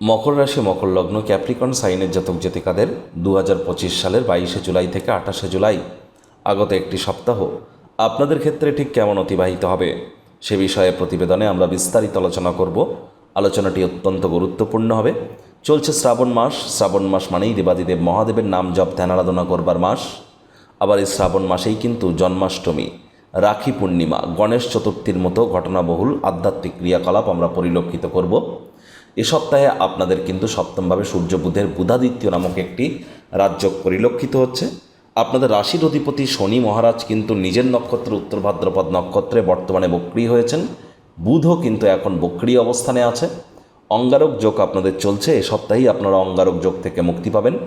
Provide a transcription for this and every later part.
মকর রাশি, মকর লগ্ন ক্যাপ্রিকন সাইনের জাতক জাতিকাদের দু হাজার পঁচিশ সালের বাইশে জুলাই থেকে আঠাশে জুলাই আগত একটি সপ্তাহ। আপনাদের ক্ষেত্রে ঠিক কেমন অতিবাহিত হবে? সে বিষয়ে প্রতিবেদনে আমরা বিস্তারিত আলোচনা করব। আলোচনাটি অত্যন্ত গুরুত্বপূর্ণ হবে। চলছে শ্রাবণ মাস। শ্রাবণ মাস মানেই দেবাদিদেব মহাদেবের নাম জপ, ধ্যান, আরাধনা করবার মাস। আবার এই শ্রাবণ মাসেই কিন্তু জন্মাষ্টমী, রাখি পূর্ণিমা, গণেশ চতুর্থীর মতো ঘটনাবহুল আধ্যাত্মিক ক্রিয়াকলাপ আমরা পরিলক্ষিত করব। এ সপ্তাহে আপনাদের কিন্তু সপ্তমভাবে সূর্য বুধের বুধাদিত্য নামক একটি রাজ্য পরিলক্ষিত হচ্ছে। আপনাদের রাশির অধিপতি শনি মহারাজ কিন্তু নিজের নক্ষত্র উত্তর ভাদ্রপদ নক্ষত্রে বর্তমানে বক্রি হয়েছেন। বুধও কিন্তু এখন বক্রি অবস্থানে আছে। অঙ্গারক যোগ আপনাদের চলছে। এ সপ্তাহেই আপনারা অঙ্গারক যোগ থেকে মুক্তি পাবেন।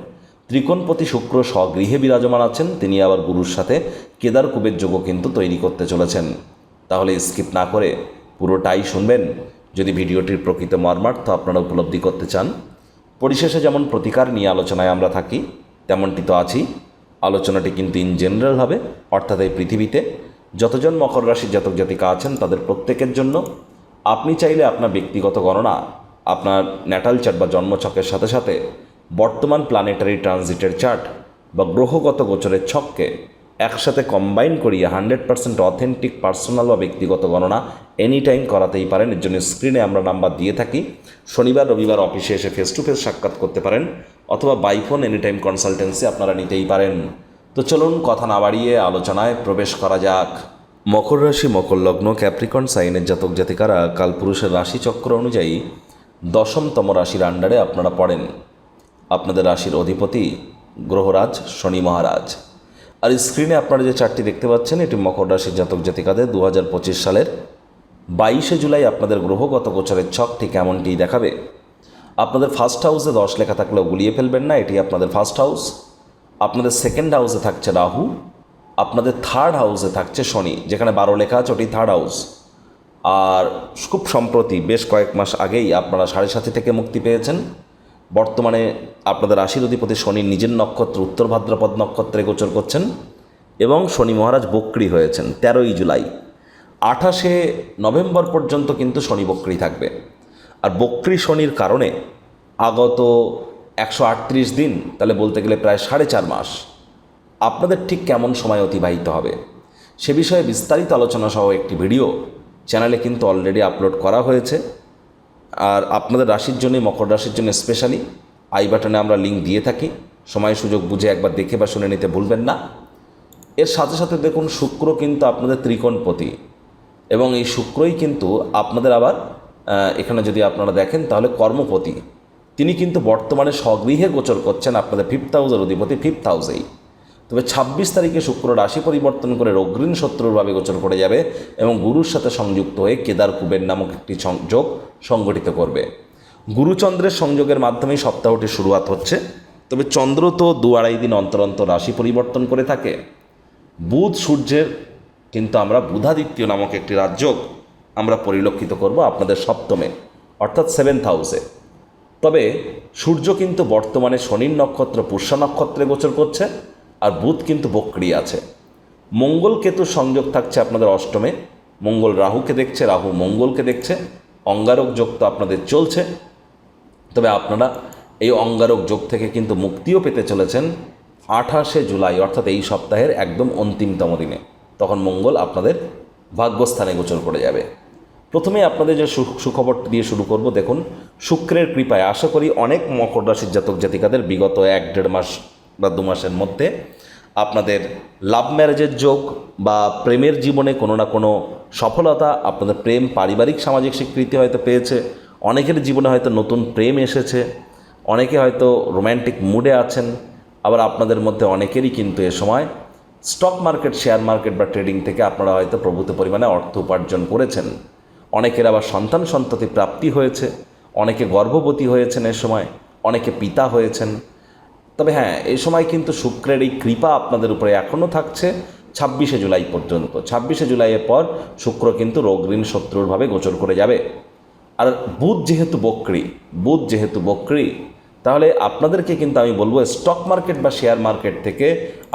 ত্রিকোণপতি শুক্র স্বগৃহে বিরাজমান আছেন। তিনি আবার গুরুর সাথে কেদার কুবের যোগও কিন্তু তৈরি করতে চলেছেন। তাহলে স্কিপ না করে পুরোটাই শুনবেন। যদি ভিডিওটির প্রকৃত মর্মার্থ আপনারা উপলব্ধি করতে চান, পরিশেষে যেমন প্রতিকার নিয়ে আলোচনায় আমরা থাকি, তেমনটি তো আছি আলোচনাটি কিন্তু ইন জেনারেল হবে, অর্থাৎ এই পৃথিবীতে যতজন মকর রাশির জাতক জাতিকা আছেন, তাদের প্রত্যেকের জন্য আপনি চাইলে আপনার ব্যক্তিগত গণনা, আপনার ন্যাটাল চার্ট বা জন্মছকের সাথে সাথে বর্তমান প্ল্যানেটারি ট্রানজিটের চার্ট বা গ্রহগত গোচরের ছককে একসাথে কম্বাইন করিয়ে হান্ড্রেড পার্সেন্ট অথেন্টিক পার্সোনাল বা ব্যক্তিগত গণনা এনি টাইম করাতেই পারেন। এর জন্য স্ক্রিনে আমরা নাম্বার দিয়ে থাকি। শনিবার, রবিবার অফিসে এসে ফেস টু ফেস সাক্ষাৎ করতে পারেন অথবা বাইফোন এনি টাইম কনসালটেন্সি আপনারা নিতেই পারেন। তো চলুন কথা না বাড়িয়ে আলোচনায় প্রবেশ করা যাক। মকর রাশি, মকর লগ্ন ক্যাপ্রিকন সাইনের জাতক জাতিকারা কালপুরুষের রাশিচক্র অনুযায়ী দশমতম রাশির আন্ডারে আপনারা পড়েন। আপনাদের রাশির অধিপতি গ্রহরাজ শনি মহারাজ। আর স্ক্রিনে আপনারা যে চারটি দেখতে পাচ্ছেন, এটি মকর রাশির জাতক জাতিকাদের দু হাজার পঁচিশ সালের বাইশে জুলাই আপনাদের গ্রহগত গোচরের ছকটি কেমনটি দেখাবে। আপনাদের ফার্স্ট হাউসে দশ লেখা থাকলেও গুলিয়ে ফেলবেন না, এটি আপনাদের ফার্স্ট হাউস আপনাদের সেকেন্ড হাউসে থাকছে রাহু, আপনাদের থার্ড হাউসে থাকছে শনি, যেখানে বারো লেখা আছে, ওটি থার্ড হাউস আর খুব সম্প্রতি বেশ কয়েক মাস আগেই আপনারা সাড়ে সাথে থেকে মুক্তি পেয়েছেন। বর্তমানে আপনাদের রাশির অধিপতি শনি নিজের নক্ষত্র, উত্তর ভাদ্রপদ নক্ষত্রে গোচর করছেন এবং শনি মহারাজ বক্রি হয়েছেন, তেরোই জুলাই। আঠাশে নভেম্বর পর্যন্ত কিন্তু শনি বক্রি থাকবে। আর বক্রি শনির কারণে আগত একশো আটত্রিশ দিন, তাহলে বলতে গেলে প্রায় সাড়ে চার মাস। আপনাদের ঠিক কেমন সময় অতিবাহিত হবে? সে বিষয়ে বিস্তারিত আলোচনা সহ একটি ভিডিও চ্যানেলে কিন্তু অলরেডি আপলোড করা হয়েছে। আর আপনাদের রাশির জন্য মকর রাশির জন্য স্পেশালি আই বাটনে আমরা লিঙ্ক দিয়ে থাকি। সময় সুযোগ বুঝে একবার দেখে বা শুনে নিতে ভুলবেন না। এর সাথে সাথে দেখুন, শুক্র কিন্তু আপনাদের ত্রিকোণপতি এবং এই শুক্রই কিন্তু আপনাদের আবার এখানে যদি আপনারা দেখেন তাহলে কর্মপতি। তিনি কিন্তু বর্তমানে স্বগৃহে গোচর করছেন আপনাদের ফিফথ হাউসের অধিপতি ফিফথ হাউসেই তবে ছাব্বিশ তারিখে শুক্র রাশি পরিবর্তন করে রগ্রীণ শত্রুরভাবে গোচর করে যাবে এবং গুরুর সাথে সংযুক্ত হয়ে কেদার কুবের নামক একটি সংযোগ সংগঠিত করবে। গুরুচন্দ্রের সংযোগের মাধ্যমেই সপ্তাহটি শুরুয়াত হচ্ছে। তবে চন্দ্র তো দু আড়াই দিন অন্তর অন্তর রাশি পরিবর্তন করে থাকে। বুধ সূর্যের কিন্তু আমরা বুধাদিত্য নামক একটি রাজযোগ আমরা পরিলক্ষিত করব আপনাদের সপ্তমে, অর্থাৎ সেভেন্থ হাউসে তবে সূর্য কিন্তু বর্তমানে শনির নক্ষত্র, পুষ্যা নক্ষত্রে গোচর করছে। আর বুধ কিন্তু বক্রি আছে। মঙ্গল কেতু সংযোগ থাকছে আপনাদের অষ্টমে, মঙ্গল রাহুকে দেখছে, রাহু মঙ্গলকে দেখছে, অঙ্গারক যোগ তো আপনাদের চলছে। তবে আপনারা এই অঙ্গারক যোগ থেকে কিন্তু মুক্তিও পেতে চলেছেন আঠাশে জুলাই, অর্থাৎ এই সপ্তাহের একদম অন্তিমতম দিনে। তখন মঙ্গল আপনাদের ভাগ্যস্থানে গোচর করে যাবে। প্রথমে আপনাদের যে সু- সুখবর দিয়ে শুরু করব, দেখুন, শুক্রের কৃপায় আশা করি অনেক মকর রাশির জাতক জাতিকাদের বিগত এক দেড় মাস বা দু মাসের মধ্যে আপনাদের লাভ ম্যারেজের যোগ বা প্রেমের জীবনে কোনো না কোনো সফলতা আপনাদের প্রেম পারিবারিক সামাজিক স্বীকৃতি হয়তো পেয়েছে, অনেকের জীবনে হয়তো নতুন প্রেম এসেছে, অনেকে হয়তো রোম্যান্টিক মুডে আছেন, আবার আপনাদের মধ্যে অনেকেরই কিন্তু এ সময় স্টক মার্কেট শেয়ার মার্কেট বা ট্রেডিং থেকে আপনারা হয়তো প্রভূত পরিমাণে অর্থ উপার্জন করেছেন। অনেকের আবার সন্তান সন্ততি প্রাপ্তি হয়েছে, অনেকে গর্ভবতী হয়েছেন এ সময়, অনেকে পিতা হয়েছেন তবে হ্যাঁ এই সময় কিন্তু শুক্রের এই কৃপা আপনাদের উপরে এখনও থাকছে, ছাব্বিশে জুলাই পর্যন্ত। ছাব্বিশে জুলাইয়ের পর শুক্র কিন্তু রোগঋণ শত্রুরভাবে গোচর করে যাবে। আর বুধ যেহেতু বক্রি, বুধ যেহেতু বক্রি, তাহলে আপনাদেরকে কিন্তু আমি বলব স্টক মার্কেট বা শেয়ার মার্কেট থেকে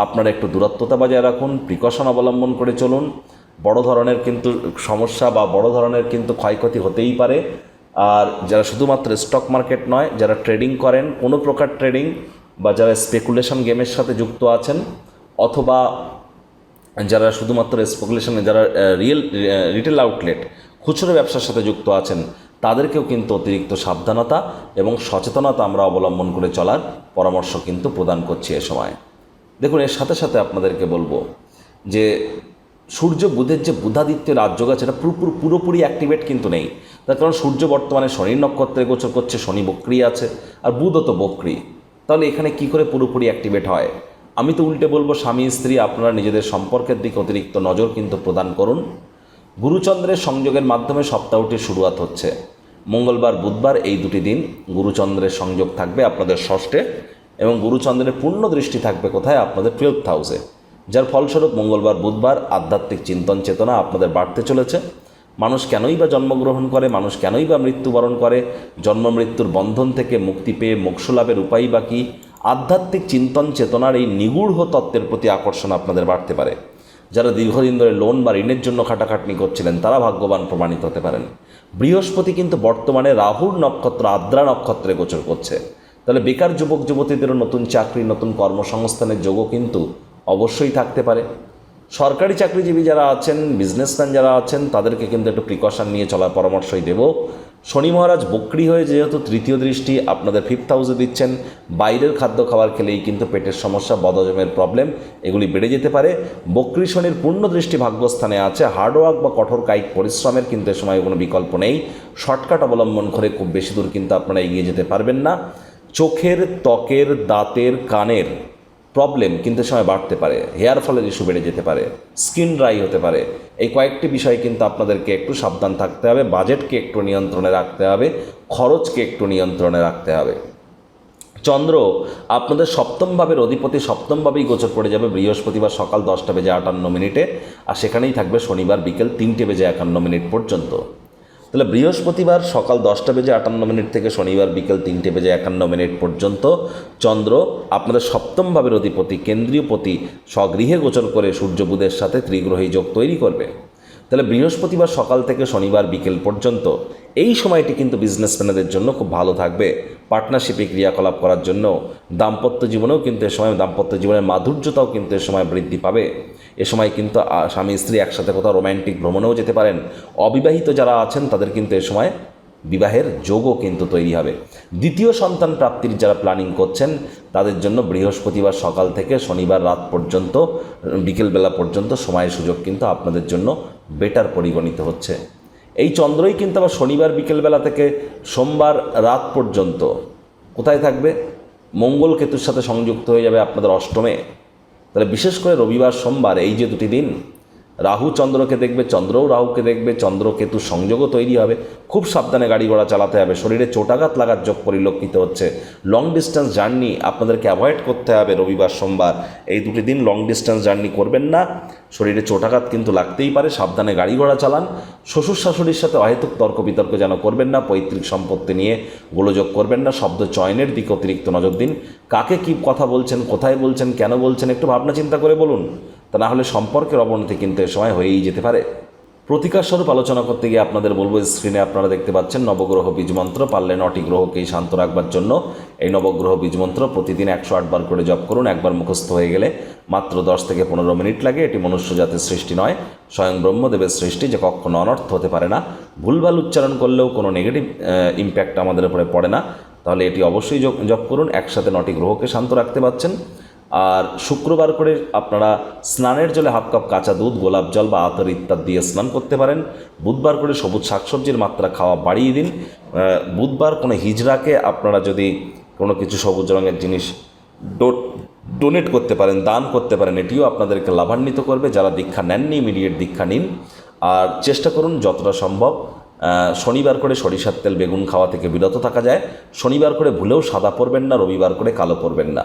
আপনারা একটু দূরত্বতা বজায় রাখুন প্রিকশন অবলম্বন করে চলুন। বড় ধরনের কিন্তু সমস্যা বা বড় ধরনের কিন্তু ক্ষয়ক্ষতি হতেই পারে। আর যারা শুধুমাত্র স্টক মার্কেট নয়, যারা ট্রেডিং করেন, কোনো প্রকার ট্রেডিং বা যারা স্পেকুলেশন গেমের সাথে যুক্ত আছেন, অথবা যারা শুধুমাত্র স্পেকুলেশনে যারা রিয়েল রিটেল আউটলেট খুচরো ব্যবসার সাথে যুক্ত আছেন, তাদেরকেও কিন্তু অতিরিক্ত সাবধানতা এবং সচেতনতা আমরা অবলম্বন করে চলার পরামর্শ কিন্তু প্রদান করছি এ সময়। দেখুন, এর সাথে সাথে আপনাদেরকে বলব যে, সূর্য বুধের যে বুধাদিত্য রাজযোগ আছে, এটা পুরোপুরি পুরোপুরি অ্যাক্টিভেট কিন্তু নেই। তার কারণ সূর্য বর্তমানে শনির নক্ষত্রে গোচর করছে, শনি বক্রি আছে, আর বুধও তো বক্রি। তাহলে এখানে কি করে পুরোপুরি অ্যাক্টিভেট হয়? আমি তো উল্টে বলব, স্বামী, স্ত্রী, আপনারা নিজেদের সম্পর্কের দিকে অতিরিক্ত নজর কিন্তু প্রদান করুন। গুরুচন্দ্রের সংযোগের মাধ্যমে সপ্তাহটির শুরুয়াত হচ্ছে। মঙ্গলবার, বুধবার এই দুটি দিন গুরুচন্দ্রের সংযোগ থাকবে আপনাদের ষষ্ঠে এবং গুরুচন্দ্রের পূর্ণ দৃষ্টি থাকবে কোথায়? আপনাদের টুয়েলথ হাউসে যার ফলস্বরূপ মঙ্গলবার, বুধবার আধ্যাত্মিক চিন্তন চেতনা আপনাদের বাড়তে চলেছে। মানুষ কেনই বা জন্মগ্রহণ করে, মানুষ কেনই বা মৃত্যুবরণ করে, জন্ম মৃত্যুর বন্ধন থেকে মুক্তি পেয়ে মোক্ষলাভের উপায় বা কী? আধ্যাত্মিক চিন্তন চেতনার এই নিগূঢ় তত্ত্বের প্রতি আকর্ষণ আপনাদের বাড়তে পারে। যারা দীর্ঘদিন ধরে লোন বা ঋণের জন্য খাটাখাটনি করছিলেন, তারা ভাগ্যবান প্রমাণিত হতে পারেন। বৃহস্পতি কিন্তু বর্তমানে রাহুর নক্ষত্র, আদ্রা নক্ষত্রে গোচর করছে। তাহলে বেকার যুবক যুবতীদেরও নতুন চাকরি, নতুন কর্মসংস্থানের যোগও কিন্তু অবশ্যই থাকতে পারে। সরকারি চাকরিজীবী যারা আছেন বিজনেসম্যান যারা আছেন, তাদেরকে কিন্তু একটু প্রিকশন নিয়ে চলার পরামর্শই দেব। শনি মহারাজ বক্রি হয়ে যেহেতু তৃতীয় দৃষ্টি আপনাদের ফিফথ হাউসে দিচ্ছেন, বাইরের খাদ্য খাবার খেলেই কিন্তু পেটের সমস্যা বদজমের প্রবলেম এগুলি বেড়ে যেতে পারে। বক্রি শনির পূর্ণ দৃষ্টি ভাগ্যস্থানে আছে হার্ডওয়ার্ক বা কঠোর কায়িক পরিশ্রমের কিন্তু এ সময় কোনো বিকল্প নেই। শর্টকাট অবলম্বন করে খুব বেশি দূর কিন্তু আপনারা এগিয়ে যেতে পারবেন না। চোখের ত্বকের, দাঁতের, কানের প্রবলেম কিন্তু সময় বাড়তে পারে। হেয়ার ফলের ইস্যু বেড়ে যেতে পারে। স্কিন ড্রাই হতে পারে। এই কয়েকটি বিষয় কিন্তু আপনাদেরকে একটু সাবধান থাকতে হবে। বাজেটকে একটু নিয়ন্ত্রণে রাখতে হবে। খরচকে একটু নিয়ন্ত্রণে রাখতে হবে। চন্দ্র, আপনাদের সপ্তম ভাবের অধিপতি সপ্তমভাবেই গোচর পড়ে যাবে বৃহস্পতিবার সকাল দশটা বেজে আটান্ন মিনিটে। আর সেখানেই থাকবে শনিবার বিকেল তিনটে বেজে একান্ন মিনিট পর্যন্ত। তাহলে বৃহস্পতিবার সকাল দশটা বেজে আটান্ন মিনিট থেকে শনিবার বিকেল তিনটে বেজে একান্ন মিনিট পর্যন্ত চন্দ্র আপনাদের সপ্তম ভাবের অধিপতি, কেন্দ্রীয় পতি স্বগৃহে গোচর করে সূর্য বুধের সাথে ত্রিগ্রহী যোগ তৈরি করবে। তাহলে বৃহস্পতিবার সকাল থেকে শনিবার বিকেল পর্যন্ত এই সময়টি কিন্তু বিজনেসম্যানদের জন্য খুব ভালো থাকবে। পার্টনারশিপে ক্রিয়াকলাপ করার জন্য দাম্পত্য জীবনেও কিন্তু এ সময় দাম্পত্য জীবনের মাধুর্যতাও কিন্তু এ সময় বৃদ্ধি পাবে। এ সময় কিন্তু স্বামী স্ত্রী একসাথে কোথাও রোম্যান্টিক ভ্রমণেও যেতে পারেন। অবিবাহিত যারা আছেন, তাদের কিন্তু এ সময় বিবাহের যোগও কিন্তু তৈরি হবে। দ্বিতীয় সন্তান প্রাপ্তির যারা প্ল্যানিং করছেন, তাদের জন্য বৃহস্পতিবার সকাল থেকে শনিবার রাত পর্যন্ত, বিকেলবেলা পর্যন্ত সময়ের সুযোগ কিন্তু আপনাদের জন্য বেটার পরিগণিত হচ্ছে। এই চন্দ্রই কিন্তু আবার শনিবার বিকেলবেলা থেকে সোমবার রাত পর্যন্ত। কোথায় থাকবে? মঙ্গল কেতুর সাথে সংযুক্ত হয়ে যাবে আপনাদের অষ্টমে। তাহলে বিশেষ করে রবিবার সোমবার এই যে দুটি দিন রাহু চন্দ্রকে দেখবে, চন্দ্রও রাহুকে দেখবে চন্দ্র কেতু সংযোগও তৈরি হবে। খুব সাবধানে গাড়ি ঘোড়া চালাতে হবে। শরীরে চোটাঘাত লাগার যোগ পরিলক্ষিত হচ্ছে। লং ডিস্টেন্স জার্নি আপনাদেরকে অ্যাভয়েড করতে হবে রবিবার, সোমবার। এই দুটি দিন লং ডিস্টেন্স জার্নি করবেন না। শরীরে চোটাঘাত কিন্তু লাগতেই পারে। সাবধানে গাড়ি ঘোড়া চালান। শ্বশুর শাশুড়ির সাথে অহেতুক তর্ক বিতর্ক যেন করবেন না। পৈতৃক সম্পত্তি নিয়ে গোলযোগ করবেন না। শব্দ চয়নের দিকে অতিরিক্ত নজর দিন। কাকে কি কথা বলছেন, কোথায় বলছেন, কেন বলছেন, একটু ভাবনা চিন্তা করে বলুন। তা না হলে সম্পর্কের অবনতি কিন্তু এ সময় হয়েই যেতে পারে। প্রতিকার স্বরূপ আলোচনা করতে গিয়ে আপনাদের বলব স্ক্রিনে আপনারা দেখতে পাচ্ছেন নবগ্রহ বীজমন্ত্র পারলে নটি গ্রহকেই শান্ত রাখবার জন্য। এই নবগ্রহ বীজমন্ত্র প্রতিদিন একশো আটবার করে জপ করুন, একবার মুখস্থ হয়ে গেলে মাত্র দশ থেকে পনেরো মিনিট লাগে। এটি মনুষ্য জাতির সৃষ্টি নয়, স্বয়ং ব্রহ্মদেবের সৃষ্টি, যে কখনো অনর্থ হতে পারে না। ভুলভাল উচ্চারণ করলেও কোনো নেগেটিভ ইম্প্যাক্ট আমাদের উপরে পড়ে না। তাহলে এটি অবশ্যই জপ করুন, একসাথে নটি গ্রহকে শান্ত রাখতে পারছেন। আর শুক্রবার করে আপনারা স্নানের জলে হাফ কাপ কাঁচা দুধ, গোলাপ জল বা আতর ইত্যাদি দিয়ে স্নান করতে পারেন। বুধবার করে সবুজ শাকসবজির মাত্রা খাওয়া বাড়িয়ে দিন। বুধবার কোনো হিজড়াকে আপনারা যদি কোনো কিছু সবুজ রঙের জিনিস ডো- ডোনেট করতে পারেন, দান করতে পারেন, এটিও আপনাদেরকে লাভান্বিত করবে। যারা দীক্ষা নেননি ইমিডিয়েট দীক্ষা নিন। আর চেষ্টা করুন যতটা সম্ভব শনিবার করে সরিষার তেল, বেগুন খাওয়া থেকে বিরত থাকা যায়। শনিবার করে ভুলেও সাদা পরবেন না, রবিবার করে কালো পরবেন না।